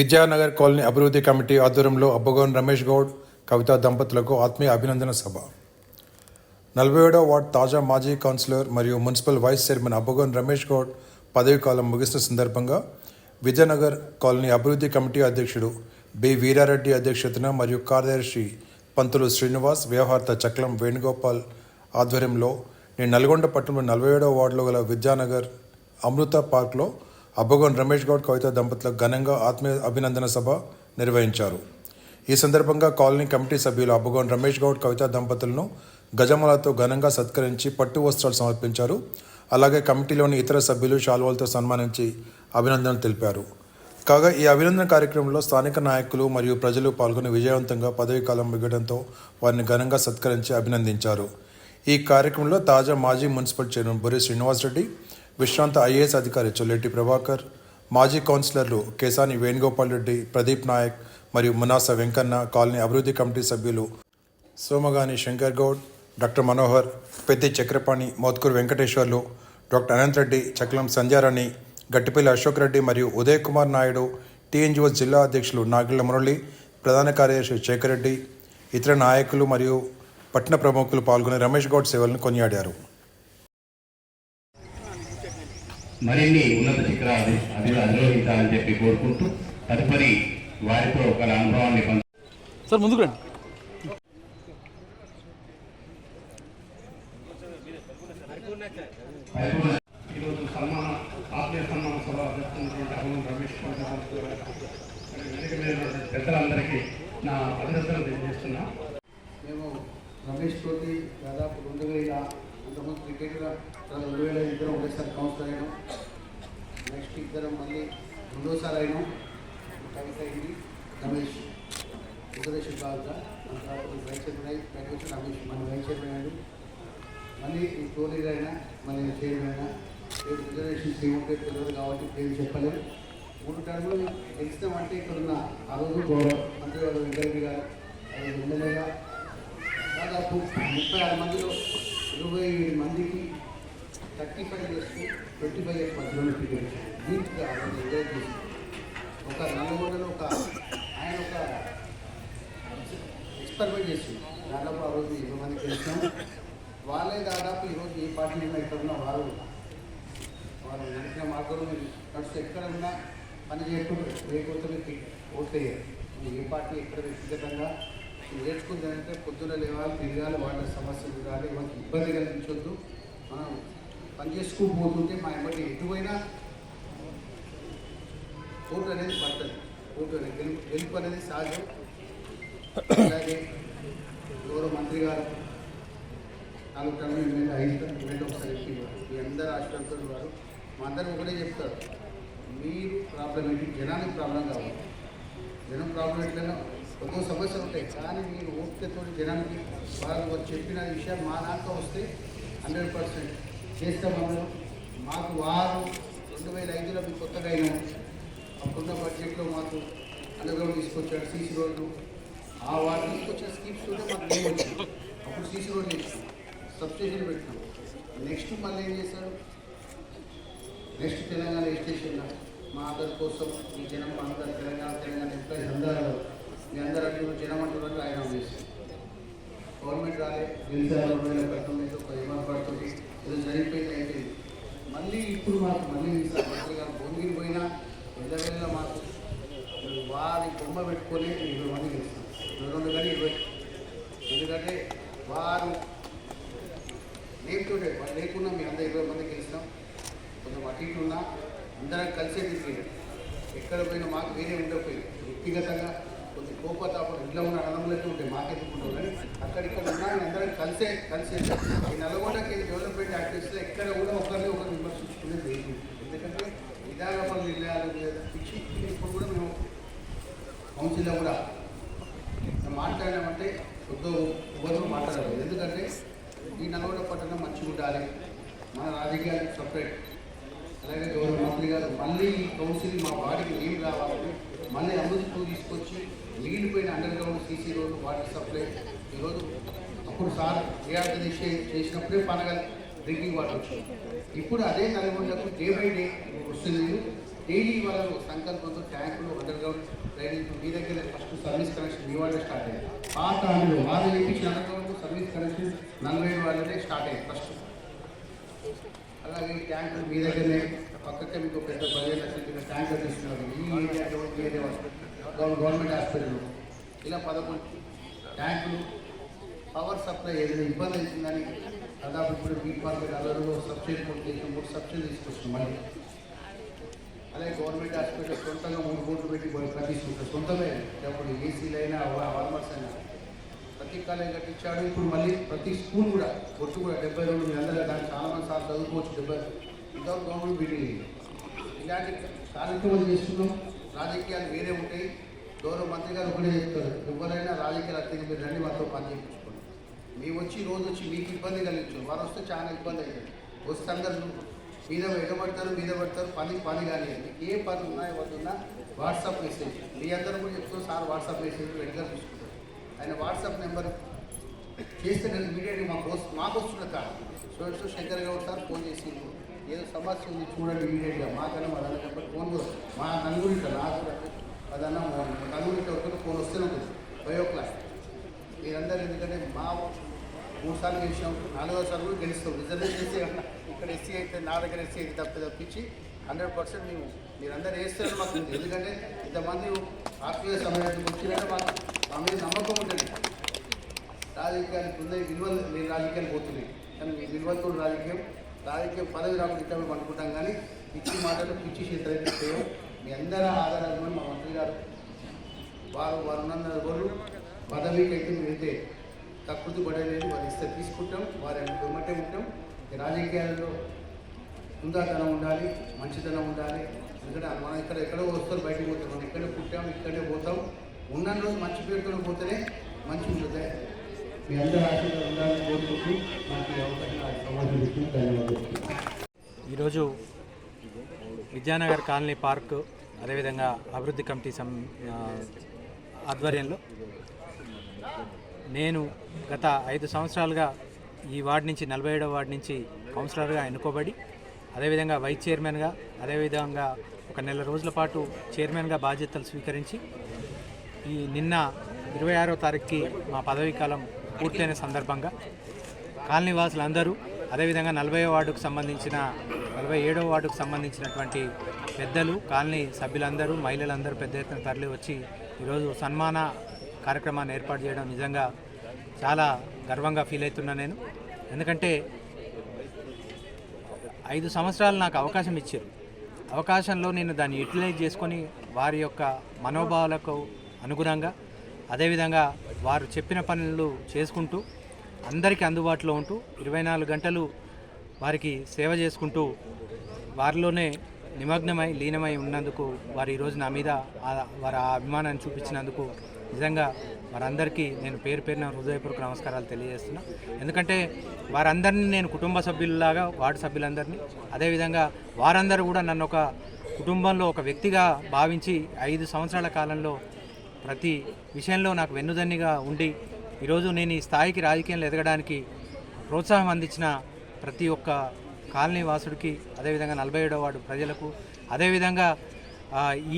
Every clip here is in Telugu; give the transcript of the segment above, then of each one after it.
విద్యానగర్ కాలనీ అభివృద్ధి కమిటీ ఆధ్వర్యంలో అబ్బగోన్ రమేష్ గౌడ్ కవిత దంపతులకు ఆత్మీయ అభినందన సభ. నలభై ఏడవ వార్డ్ తాజా మాజీ కౌన్సిలర్ మరియు municipal vice chairman Abbagon Ramesh Goud పదవి కాలం ముగిసిన సందర్భంగా విద్యానగర్ కాలనీ అభివృద్ధి కమిటీ అధ్యక్షుడు బి వీరారెడ్డి అధ్యక్షతన మరియు కార్యదర్శి పంతులు శ్రీనివాస్ వ్యవహార్త చక్రం వేణుగోపాల్ ఆధ్వర్యంలో నేను నల్గొండ పట్టణంలో నలభై ఏడవ వార్డులో గల విద్యానగర్ అమృత పార్క్లో అబ్బగోన్ రమేష్ గౌడ్ కవిత దంపతులకు ఘనంగా ఆత్మీయ అభినందన సభ నిర్వహించారు. ఈ సందర్భంగా కాలనీ కమిటీ సభ్యులు అబ్బగోన్ రమేష్ గౌడ్ కవిత దంపతులను గజమాలతో ఘనంగా సత్కరించి పట్టు వస్త్రాలు సమర్పించారు. అలాగే కమిటీలోని ఇతర సభ్యులు షాల్వాలతో సన్మానించి అభినందనలు తెలిపారు. కాగా ఈ అభినందన కార్యక్రమంలో స్థానిక నాయకులు మరియు ప్రజలు పాల్గొని విజయవంతంగా పదవీ కాలం వారిని ఘనంగా సత్కరించి అభినందించారు. ఈ కార్యక్రమంలో తాజా మాజీ మున్సిపల్ చైర్మన్ బొరి శ్రీనివాసరెడ్డి విశ్రాంత ఐఏఎస్ అధికారి చొల్లెట్టి ప్రభాకర్ మాజీ కౌన్సిలర్లు కేసాని వేణుగోపాల్ రెడ్డి ప్రదీప్ నాయక్ మరియు మునాస వెంకన్న కాలనీ అభివృద్ధి కమిటీ సభ్యులు సోమగాని శంకర్ గౌడ్ డాక్టర్ మనోహర్ పెద్ది చక్రపాణి మోత్కూరు వెంకటేశ్వర్లు డాక్టర్ అనంత్ రెడ్డి చక్లం సంధ్యారాణి గట్టిపల్లి అశోక్ రెడ్డి మరియు ఉదయ్ కుమార్ నాయుడు టీఎన్జిఓ జిల్లా అధ్యక్షులు నాగిళ్ళ మురళి ప్రధాన కార్యదర్శి శేఖర్ రెడ్డి ఇతర నాయకులు మరియు పట్టణ ప్రముఖులు పాల్గొని రమేష్ గౌడ్ సేవలను కొనియాడారు. మరిన్ని ఉన్నత శిఖరాలు అది అధిరోహించాలని చెప్పి కోరుకుంటూ తదుపరి వారితో ఒక అనుభవాన్ని పంచు సార్ ముందుకు రండి. ఈరోజు సన్మాన ఆత్మీయ సన్మాన సభ జరుగుతున్నటువంటి అమలు రమేష్ పెద్దలందరికీ నా అభినందనలు తెలియజేస్తున్నా. మేము రమేష్ తోటి దాదాపు రెండు వేల అంతకుముందు క్రికెట్లో రెండు వేల ఇద్దరం ఒకటేసారి కౌన్సిలర్ అయినాం. నెక్స్ట్ ఇద్దరం మళ్ళీ రెండోసారి అయినాం. కవిత అయింది. రమేష్ ఉపదేశం బాగా మన తర్వాత వైస్ చైర్మన్ అయి బయటకు వచ్చి రమేష్ మన వైస్ చైర్మన్ అయ్యాడు. మళ్ళీ ఈ టోలీలు అయినా మళ్ళీ చైర్మన్ అయినా రేపు రిజర్వేషన్స్ ఏముంటే తెలియదు కాబట్టి పేరు చెప్పలేము మూడు టర్ములు గెలిచినామంటే ఇక్కడ ఉన్న ఆ రోజు గౌరవ మంత్రి గారు వెంకరెడ్డి ఎమ్మెల్యేగా దాదాపు ముప్పై ఆరు మందిలో ఇరవై ఏడు మందికి thirty five years twenty five years మధ్యలో పీరియడ్ దీనికి ఆయన ఎంజాయ్ చేసి ఒక నల్లగొండలో ఒక ఆయన ఒక ఎక్స్పెరిమెంట్ చేసింది దాదాపు ఆ రోజు ఇరవై మంది గెలిచినాం వాళ్ళే దాదాపు ఈరోజు ఏ పార్టీ మీద ఇక్కడ ఉన్న వారు వారు నడిచిన మార్గంలో మీరు నడుస్తూ ఎక్కడ ఉన్నా పని చేసుకుంటారు లేకపోతే మీకు ఓట్లు ఏ పార్టీ ఎక్కడ వ్యక్తిగతంగా మీరు అంటే పొద్దున లేవాలి తిరగాలి వాళ్ళ సమస్యలు తిరగాలి వాళ్ళకి ఇబ్బంది కలిగించొద్దు. మనం పనిచేసుకుపోతుంటే మా ఎమ్మటి ఎటువైనా ఓటు అనేది పడుతుంది. ఓటు అనేది గెలుపు గెలుపు అనేది సహజం. అలాగే గౌరవ మంత్రి గారు నాలుగు టర్మ్ ఎమ్మెల్యే ఐదు టర్మ్ ఎమ్మెల్యే ఒకసారి ఎంపీ మీ అందరు ఆశీర్వాదాలు వారు. మా అందరూ ఒకటే చెప్తారు. మీరు ప్రాబ్లం ఏంటి? జనానికి ప్రాబ్లం కావాలి. జనం ప్రాబ్లం ఎట్లయినా ఒక్కో సమస్యలు ఉంటాయి. కానీ మీరు ఓపికతో జనానికి వాళ్ళు చెప్పిన విషయం మా దాంట్లో వస్తే హండ్రెడ్ పర్సెంట్ చేస్తామన్నారు మాకు వారు రెండు వేల ఐదులో మీకు కొత్తగా అయినా అప్పుడున్న బడ్జెట్లో మాకు అండర్గ్రౌండ్ తీసుకొచ్చాడు సీసీ రోడ్లు ఆ వారు తీసుకొచ్చిన స్కీమ్స్ తోటే మాకు ఏం వచ్చింది అప్పుడు సీసీ రోడ్ చేసాం సబ్స్టేషన్ పెట్టినాం. నెక్స్ట్ మళ్ళీ ఏం చేశారు? నెక్స్ట్ తెలంగాణ స్టేషన్ మా అందరి కోసం ఈ జనం అందరు తెలంగాణ తెలంగాణ ఎంప్లాయీస్ అందరూ మీ అందరూ అంటున్నారు జనం అంటున్నారు ఆయన చేశారు గవర్నమెంట్ రాలే. రెండు వేల పంతొమ్మిది ఒక ఇబ్బంది పడుతుంది. ఏదో జరిగిపోయింది అయిపోయింది. మళ్ళీ ఇప్పుడు మాకు మళ్ళీ మంత్రి గారు భువనగిరి పోయినా వెళ్ళ మాకు వారి బొమ్మ పెట్టుకొని ఇరవై మంది గెలుస్తాం ఇరవై రెండు కానీ ఇరవై. ఎందుకంటే వారు లేకుంటే వారు లేకున్నా మేము అందరూ ఇరవై మంది గెలుస్తాం కొంచెం అటు ఇటు ఉన్నా అందరం కలిసే తీసుకెళ్ళాం ఎక్కడ పోయినా మాకు వేరే ఉండకపోయింది. వ్యక్తిగతంగా కొంచెం కోపతాపం ఇంట్లో ఉన్న అన్నములైతే ఉంటాయి మాకెందుకుంటాం కానీ అక్కడిక్కడ ఉన్న అందరం కలిసే కలిసే. ఈ నల్గొండకి డెవలప్మెంట్ యాక్టివిటీస్లో ఎక్కడ కూడా ఒకరిని ఒకరు విమర్శించుకునేది లేదు. ఎందుకంటే విధాన నిర్ణయాలు లేదా పిచ్చి ఇప్పుడు కూడా మేము కౌన్సిల్లో కూడా మాట్లాడినామంటే కొద్ది ఎవరు మాట్లాడలేదు ఎందుకంటే ఈ నల్గొండ పట్టణం మంచిగా ఉండాలి. మన రాజకీయాలకు సపరేట్. అలాగే గౌరవ మంత్రి గారు మళ్ళీ కౌన్సిల్ మా వాడికి ఏం రావాలని మళ్ళీ అమృత్ తీసుకొచ్చి మిగిలిపోయిన underground CC road water supply ఈరోజు అప్పుడు సార్ రియాక్ట్ చేసినప్పుడే పనగల్ డ్రింకింగ్ వాటర్ వచ్చింది. ఇప్పుడు అదే నల్గొండకు డే బై డే వస్తుంది. డైలీ వాళ్ళు సంకల్పంతో ట్యాంకులు అండర్ గ్రౌండ్ డ్రైనేజ్ మీ దగ్గర ఫస్ట్ సర్వీస్ కనెక్షన్ మీ వాళ్ళే స్టార్ట్ అయ్యాయి పాత ఆమెలు మాది వేయించిన అండర్ గ్రౌండ్ సర్వీస్ కనెక్షన్ నలభై ఏడు వాళ్ళనే స్టార్ట్ అయ్యాయి ఫస్ట్ అలాగే ట్యాంకులు మీ దగ్గరనే పక్కకే మీకు పెద్ద పదిహేను లక్షల ట్యాంకర్ తీసుకున్నారు ఈ ఏరియా ఈ ఏరియా గవర్నమెంట్ హాస్పిటల్ ఇలా పదకొండు ట్యాంకులు పవర్ సప్లై ఏదైనా ఇబ్బంది అవుతుందని దాదాపు ఇప్పుడు మీ పార్టీ అలరులో సబ్సిడీ కూడా చేసిన మూడు సబ్సిడీ తీసుకొస్తున్నాం మళ్ళీ. అలాగే గవర్నమెంట్ హాస్పిటల్ సొంతంగా మూడు కోట్లు పెట్టి తీసుకుంటారు సొంతమే. అప్పుడు ఏసీలు అయినా వార్మర్స్ అయినా. ప్రతి కాలేజ్ కట్టించాడు. ఇప్పుడు మళ్ళీ ప్రతి స్కూల్ కూడా కొట్టు కూడా డెబ్బై రెండు మీ అందరూ దానికి చాలామంది సార్లు చదువుకోవచ్చు డెబ్బై వితౌట్ గవర్నమెంట్ బిల్డింగ్ ఇలాంటి కార్యక్రమాలు చేస్తున్నాం. రాజకీయాలు వేరే ఉంటాయి. గౌరవ మంత్రి గారు ఒకటే చెప్తారు ఎవరైనా రాజకీయాలు అత్యంత మీరు రండి మాతో పని చేయించుకోండి. మేము వచ్చి రోజు వచ్చి మీకు ఇబ్బంది కలిగించాం వారు వస్తే చాలా ఇబ్బంది అవుతుంది వస్తే అందరూ మీద ఎగబడతారు మీద పడతారు పని పని కానీ మీకు ఏ పని ఉన్నా ఎవరున్నా వాట్సాప్ మెసేజ్. మీ అందరూ కూడా చెప్తాం సార్ వాట్సాప్ మెసేజ్ రెగ్యులర్ చూసుకుంటారు? ఆయన వాట్సాప్ నెంబర్ చేస్తే నేను ఇమీడియట్గా మాకు వస్తు మాకు వస్తున్న కాదు. So Shankar Goud sir phone చేసి ఏదో సమస్య ఉంది చూడండి ఇమీడియట్గా మాకన్నా మా దాని నెంబర్ ఫోన్ కూడా మా నలుగురి నాకు అదన్నా నలుగురి ఒకరు ఫోన్ వస్తేనే ఉంటుంది. ఫైవ్ ఓ క్లాక్ మీరందరూ ఎందుకంటే మా మూడు సార్లు గెలిచినాం నాలుగో సార్లు కూడా గెలుస్తాం. రిజర్వేషన్ చేస్తే ఇక్కడ ఎస్సీ అయితే నా దగ్గర ఎస్సీ అయితే తప్పి తప్పించి హండ్రెడ్ పర్సెంట్ మేము మీరందరూ వేస్తారు మాకు ఎందుకంటే ఇంతమంది ఆత్మీయ సమయానికి వచ్చినట్టు మాకు మా మీద నమ్మకం ఉంటుంది. రాజకీయానికి ఉంది విలువలు నేను రాజకీయాలు పోతున్నాయి. కానీ మీ విలువలతో రాజకీయం రాజకీయం పదవి రాకుండా ఇట్లా మేము అనుకుంటాం కానీ పిచ్చి మాటలు పిచ్చి చేతులైతే మీ అందరూ ఆధారాలు మా మంత్రి గారు. వారు వారు ఉన్న వాళ్ళు పదవికి అయితే వెళ్తే తక్కువ పడలేదు వారు ఇస్తే తీసుకుంటాం. వారి వెమ్మటే ఉంటాం. రాజకీయాల్లో హుందాతనం ఉండాలి మంచితనం ఉండాలి. ఎందుకంటే మనం ఇక్కడ ఎక్కడో వస్తారు బయటకు పోతాం మనం ఇక్కడే పుట్టాం ఇక్కడే పోతాం. ఉన్న రోజు మంచి పేరుతో పోతేనే మంచి ఉంటుంది. మీ అందరూ ఆశీర్వాదం ఉండాలని కోరుకుంటూ ఈరోజు విద్యానగర్ కాలనీ పార్క్ అదేవిధంగా అభివృద్ధి కమిటీ సం ఆధ్వర్యంలో నేను గత ఐదు సంవత్సరాలుగా ఈ వార్డు నుంచి నలభై ఏడవ వార్డు నుంచి కౌన్సిలర్గా ఎన్నుకోబడి అదేవిధంగా వైస్ చైర్మన్గా అదేవిధంగా ఒక నెల రోజుల పాటు చైర్మన్గా బాధ్యతలు స్వీకరించి ఈ నిన్న ఇరవై ఆరో తారీఖుకి మా పదవీ కాలం పూర్తయిన సందర్భంగా కాలనీ వాసులందరూ అదేవిధంగా నలభై వార్డుకు సంబంధించిన నలభై ఏడవ వార్డుకు సంబంధించినటువంటి పెద్దలు కాలనీ సభ్యులందరూ మహిళలందరూ పెద్ద ఎత్తున తరలి వచ్చి ఈరోజు సన్మాన కార్యక్రమాన్ని ఏర్పాటు చేయడం నిజంగా చాలా గర్వంగా ఫీల్ అవుతున్నా నేను. ఎందుకంటే ఐదు సంవత్సరాలు నాకు అవకాశం ఇచ్చారు. అవకాశంలో నేను దాన్ని యూటిలైజ్ చేసుకొని వారి యొక్క మనోభావాలకు అనుగుణంగా అదేవిధంగా వారు చెప్పిన పనులు చేసుకుంటూ అందరికీ అందుబాటులో ఉంటూ ఇరవై నాలుగు గంటలు వారికి సేవ చేసుకుంటూ వారిలోనే నిమగ్నమై లీనమై ఉన్నందుకు వారు ఈరోజు నా మీద వారి ఆ అభిమానాన్ని చూపించినందుకు నిజంగా వారందరికీ నేను పేరు పేరున హృదయపూర్వక నమస్కారాలు తెలియజేస్తున్నా. ఎందుకంటే వారందరినీ నేను కుటుంబ సభ్యుల్లాగా వార్డు సభ్యులందరినీ అదేవిధంగా వారందరూ కూడా నన్ను ఒక కుటుంబంలో ఒక వ్యక్తిగా భావించి ఐదు సంవత్సరాల కాలంలో ప్రతి విషయంలో నాకు వెన్నుదన్నిగా ఉండి ఈరోజు నేను ఈ స్థాయికి రాజకీయంలో ఎదగడానికి ప్రోత్సాహం అందించిన ప్రతి ఒక్క కాలనీ వాసుడికి అదేవిధంగా నలభై ఏడవ వార్డు ప్రజలకు అదేవిధంగా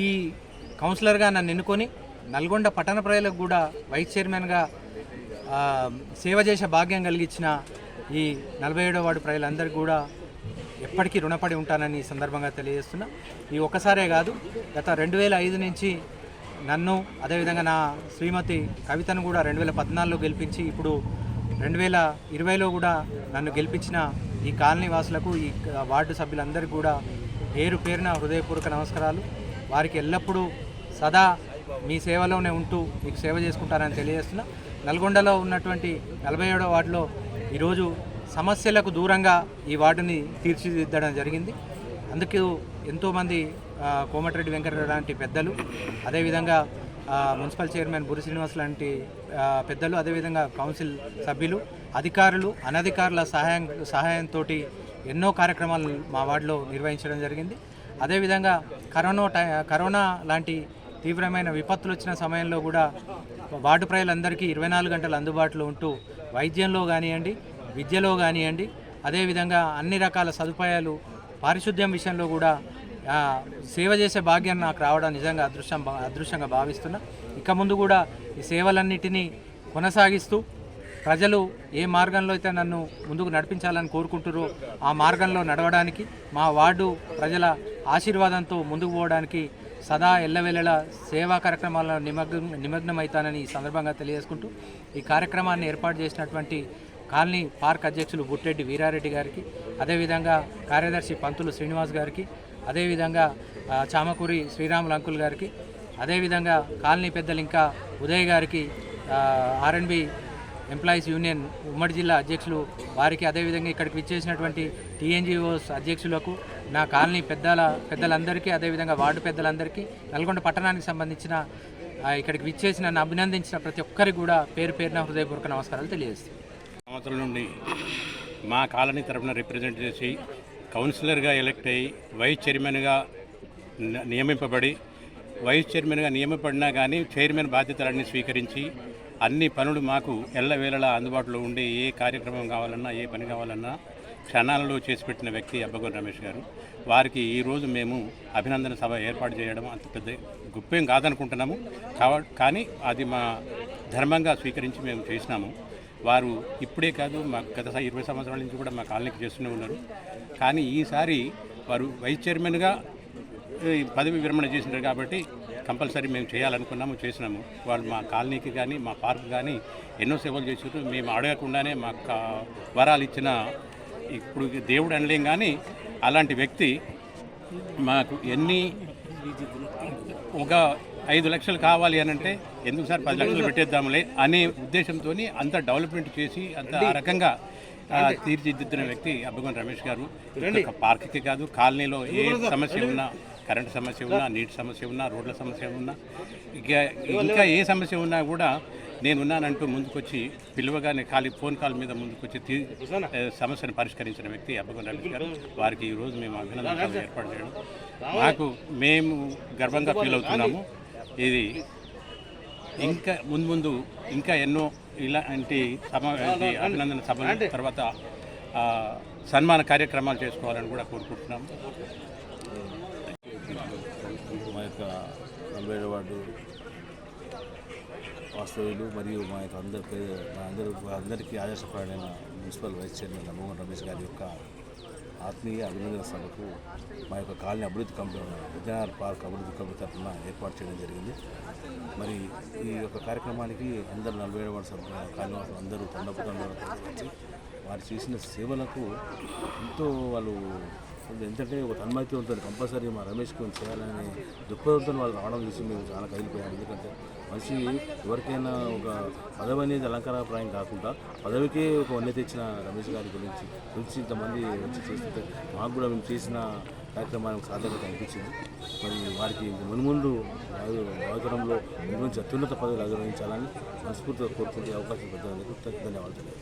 ఈ కౌన్సిలర్గా నన్ను ఎన్నుకొని నల్గొండ పట్టణ ప్రజలకు కూడా వైస్ చైర్మన్గా సేవ చేసే భాగ్యం కలిగించిన ఈ నలభై ఏడో వార్డు ప్రజలందరికీ కూడా ఎప్పటికీ రుణపడి ఉంటానని ఈ సందర్భంగా తెలియజేస్తున్నా. ఈ ఒక్కసారే కాదు గత రెండు వేల ఐదు నుంచి నన్ను అదేవిధంగా నా శ్రీమతి కవితను కూడా రెండు వేల పద్నాలుగులో గెలిపించి ఇప్పుడు రెండు వేల ఇరవైలో కూడా నన్ను గెలిపించిన ఈ కాలనీ వాసులకు ఈ వార్డు సభ్యులందరికీ కూడా పేరు పేరున హృదయపూర్వక నమస్కారాలు. వారికి ఎల్లప్పుడూ సదా మీ సేవలోనే ఉంటూ మీకు సేవ చేసుకుంటారని తెలియజేస్తున్నా. నల్గొండలో ఉన్నటువంటి నలభై ఏడో వార్డులో ఈరోజు సమస్యలకు దూరంగా ఈ వార్డుని తీర్చిదిద్దడం జరిగింది. అందుకు ఎంతోమంది కోమటిరెడ్డి వెంకటరెడ్డి లాంటి పెద్దలు అదేవిధంగా మున్సిపల్ చైర్మన్ బురి శ్రీనివాస్ లాంటి పెద్దలు అదేవిధంగా కౌన్సిల్ సభ్యులు అధికారులు అనధికారుల సహాయం సహాయంతో ఎన్నో కార్యక్రమాలు మా వార్డులో నిర్వహించడం జరిగింది. అదేవిధంగా కరోనా టై కరోనా లాంటి తీవ్రమైన విపత్తులు వచ్చిన సమయంలో కూడా వార్డు ప్రజలందరికీ ఇరవై నాలుగు గంటలు అందుబాటులో ఉంటూ వైద్యంలో కానివ్వండి విద్యలో కానివ్వండి అదేవిధంగా అన్ని రకాల సదుపాయాలు పారిశుద్ధ్యం విషయంలో కూడా సేవ చేసే భాగ్యం నాకు రావడం నిజంగా అదృష్టం భా- అదృష్టంగా భావిస్తున్నా. ఇక ముందు కూడా ఈ సేవలన్నిటినీ కొనసాగిస్తూ ప్రజలు ఏ మార్గంలో అయితే నన్ను ముందుకు నడిపించాలని కోరుకుంటారో ఆ మార్గంలో నడవడానికి మా వార్డు ప్రజల ఆశీర్వాదంతో ముందుకు పోవడానికి సదా ఎల్లవెల్లల సేవా కార్యక్రమాల్లో నిమగ్నం నిమగ్నమవుతానని ఈ సందర్భంగా తెలియజేసుకుంటూ ఈ కార్యక్రమాన్ని ఏర్పాటు చేసినటువంటి కాలనీ పార్క్ అధ్యక్షులు బుట్టెడ్డి వీరారెడ్డి గారికి అదేవిధంగా కార్యదర్శి పంతులు శ్రీనివాస్ గారికి అదేవిధంగా చామకూరి శ్రీరాములు అంకుల్ గారికి అదేవిధంగా కాలనీ పెద్దలు ఇంకా ఉదయ్ గారికి ఆర్ఎండ్బి ఎంప్లాయీస్ యూనియన్ ఉమ్మడి జిల్లా అధ్యక్షులు వారికి అదేవిధంగా ఇక్కడికి విచ్చేసినటువంటి టీఎన్జిఓస్ అధ్యక్షులకు నా కాలనీ పెద్దల పెద్దలందరికీ అదేవిధంగా వార్డు పెద్దలందరికీ నల్గొండ పట్టణానికి సంబంధించిన ఇక్కడికి విచ్చేసి నన్ను అభినందించిన ప్రతి ఒక్కరికి కూడా పేరు పేరున హృదయపూర్వక నమస్కారాలు తెలియజేస్తాను సంవత్సరం నుండి మా కాలనీ తరఫున రిప్రజెంట్ చేసి కౌన్సిలర్గా ఎలక్ట్ అయ్యి వైస్ చైర్మన్గా నియమింపబడి వైస్ చైర్మన్గా నియమింపబడినా కానీ చైర్మన్ బాధ్యతలన్నీ స్వీకరించి అన్ని పనులు మాకు ఎల్లవేళలా అందుబాటులో ఉండే ఏ కార్యక్రమం కావాలన్నా ఏ పని కావాలన్నా క్షణాలలో చేసి పెట్టిన వ్యక్తి అబ్బగోన్ రమేష్ గారు. వారికి ఈరోజు మేము అభినందన సభ ఏర్పాటు చేయడం అంత పెద్ద గొప్పేం కాదనుకుంటున్నాము. కావ కానీ అది మా ధర్మంగా స్వీకరించి మేము చేసినాము. వారు ఇప్పుడే కాదు మా గత ఇరవై సంవత్సరాల నుంచి కూడా మా కాలనీకి చేస్తూనే ఉన్నారు. కానీ ఈసారి వారు వైస్ చైర్మన్గా ఈ పదవి విరమణ చేసినారు కాబట్టి కంపల్సరీ మేము చేయాలనుకున్నాము చేసినాము. వాళ్ళు మా కాలనీకి కానీ మా పార్క్ కానీ ఎన్నో సేవలు చేసారు మేము అడగకుండానే మా కా- వరాలు ఇచ్చిన ఇప్పుడు దేవుడు అనలేం కానీ అలాంటి వ్యక్తి మాకు ఎన్ని ఒక ఐదు లక్షలు కావాలి అని అంటే ఎందుకు సార్ పది లక్షలు పెట్టేద్దాంలే అనే ఉద్దేశంతో అంత డెవలప్మెంట్ చేసి అంత ఆ రకంగా తీర్చిదిద్దిన వ్యక్తి అబ్బగోన్ రమేష్ గారు. ఒక పార్క్కి కాదు కాలనీలో ఏ సమస్య ఉన్నా కరెంటు సమస్య ఉన్నా నీటి సమస్య ఉన్నా రోడ్ల సమస్య ఉన్నా ఇక ఇంకా ఏ సమస్య ఉన్నా కూడా నేనున్నానంటూ ముందుకొచ్చి పిలువగానే ఖాళీ ఫోన్ కాల్ మీద ముందుకొచ్చి సమస్యను పరిష్కరించిన వ్యక్తి అబ్బగోన్ రమేష్ గారు. వారికి ఈరోజు మేము అభినందనలు ఏర్పాటు చేయడం. మాకు మేము గర్వంగా ఫీల్ అవుతున్నాము. ఇది ఇంకా ముందు ముందు ఇంకా ఎన్నో ఇలాంటి సమా అభినందన సభలు తర్వాత ఆ, సన్మాన కార్యక్రమాలు చేసుకోవాలని కూడా కోరుకుంటున్నాము మా యొక్క నలభై వార్డు వాస్తవ్యులు మరియు మా యొక్క అందరి అందరూ అందరికీ ఆదర్శపడైన మున్సిపల్ వైస్ చైర్మన్ నమ్మగం రమేష్ గారి యొక్క ఆత్మీయ అభినందన సభకు మా యొక్క కాలనీ అభివృద్ధి కమిటీ విజయనగర్ పార్క్ అభివృద్ధి కమిటీ తరఫున ఏర్పాటు చేయడం జరిగింది. మరి ఈ యొక్క కార్యక్రమానికి అందరూ నలభై ఏడు వాడు సభ్యులు కాలనీ అందరూ తండపుతంలో వచ్చి వారు చేసిన సేవలకు ఎంతో వాళ్ళు ఎందుకంటే ఒక తన్మైతే ఉంటుంది కంపల్సరీ మా రమేష్ కొంచెం చేయాలనే దృక్పథంతో వాళ్ళు రావడం చూసి మేము చాలా కదిలిపోయాం. ఎందుకంటే మనిషి ఎవరికైనా ఒక పదవి అనేది అలంకారప్రాయం కాకుండా పదవికే ఒక వన్నె తెచ్చిన రమేష్ గారి గురించి గురించి ఇంతమంది వచ్చి చేస్తుంటే మాకు కూడా మేము చేసిన కార్యక్రమానికి సాధ్యత అనిపించింది. మరి వారికి మున్ముందు వాయు వాయుతరంలో అత్యున్నత పదవులు అధిరోహించాలని మనస్ఫూర్తిగా కోరుకుంటే అవకాశం పెద్దలకు ధన్యవాదాలు.